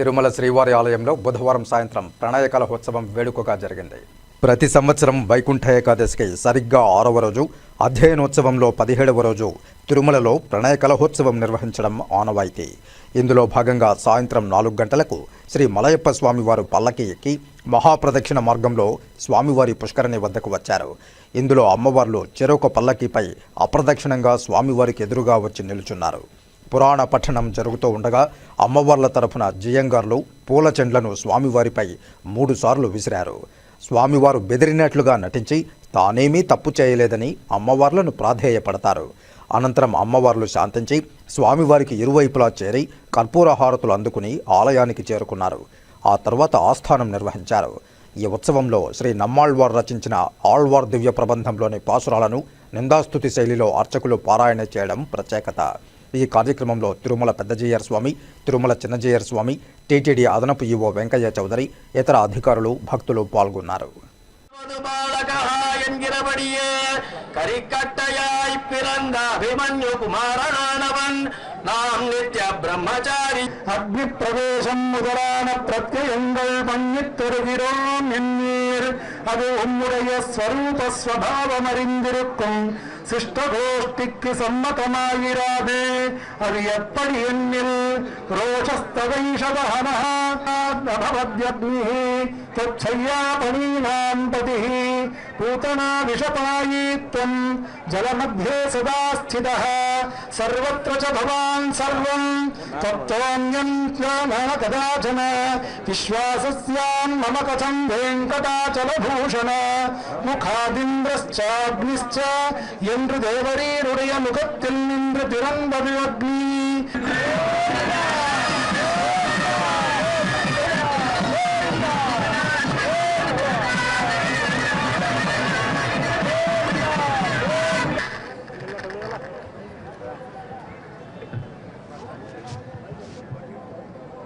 తిరుమల శ్రీవారి ఆలయంలో బుధవారం సాయంత్రం ప్రణయకలహోత్సవం వేడుకగా జరిగింది. ప్రతి సంవత్సరం వైకుంఠ ఏకాదశికి సరిగ్గా ఆరవ రోజు అధ్యయనోత్సవంలో పదిహేడవ రోజు తిరుమలలో ప్రణయ కలహోత్సవం నిర్వహించడం ఆనవాయితీ. ఇందులో భాగంగా సాయంత్రం నాలుగు గంటలకు శ్రీ మలయప్ప స్వామివారు పల్లకి ఎక్కి మహాప్రదక్షిణ మార్గంలో స్వామివారి పుష్కరిణి వద్దకు వచ్చారు. ఇందులో అమ్మవార్లు చెరొక పల్లకీపై అప్రదక్షిణంగా స్వామివారికి ఎదురుగా వచ్చి నిలుచున్నారు. పురాణ పఠనం జరుగుతూ ఉండగా అమ్మవార్ల తరఫున జియంగార్లు పూల చెండ్లను స్వామివారిపై మూడుసార్లు విసిరారు. స్వామివారు బెదిరినట్లుగా నటించి తానేమీ తప్పు చేయలేదని అమ్మవార్లను ప్రాధేయపడతారు. అనంతరం అమ్మవార్లు శాంతించి స్వామివారికి ఇరువైపులా చేరి కర్పూర హారతులు అందుకుని ఆలయానికి చేరుకున్నారు. ఆ తర్వాత ఆస్థానం నిర్వహించారు. ఈ ఉత్సవంలో శ్రీ నమ్మాళ్వార్ రచించిన ఆళ్వార్ దివ్య ప్రబంధంలోని పాసురాలను నిందాస్తుతి శైలిలో అర్చకులు పారాయణ చేయడం ప్రత్యేకత. ఈ కార్యక్రమంలో తిరుమల పెద్దజయ్యర స్వామి తిరుమల చిన్నజయ్యర స్వామి టీటీడీ అదనపు ఈవో వెంకయ్య చౌదరి ఇతర అధికారులు భక్తులు పాల్గొన్నారు. அது உம்முடைய ஸ்வரூப ஸ்வபாவம் அறிந்திருக்கும் சிஷ்டகோஷ்டிக்கு சம்மதமாயிராது. அது எப்படி என்னில் पूतना विषपायी जलमध्ये सदा स्थितः सर्वत्र च भवान् सर्वम् तत्त्वन्यम् त्वामः कदाचन विश्वासस्याम् मम कथम् वेङ्कटाचलभूषण मुखादिन्द्रश्चाग्निश्च यन्द्रदेवरीरुडय मुखत्तिल्निन्द्रतिरम्बविवग्नि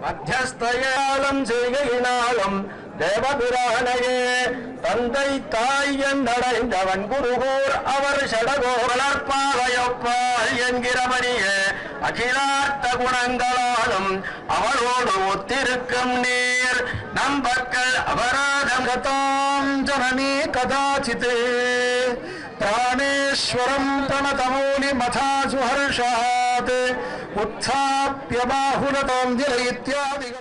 மத்தியஸ்தயாலம் செய்கையினாலும் தேவபிரானையே தந்தை தாய் என்றடைந்தவன் குருகூர் அவர் சடகோகலற்பாவையொப்பாள் என்கிறபடியே அகிலார்த்த குணங்களாலும் அவரோடு ஒத்திருக்கும் நீர் நம்பக்கள் அபராதம் கதாம் ஜனனி கதாச்சித். பிராணேஸ்வரம் பிரணதமௌலி மதா उत्थाप्य बाहुरताञ्जलि इत्यादि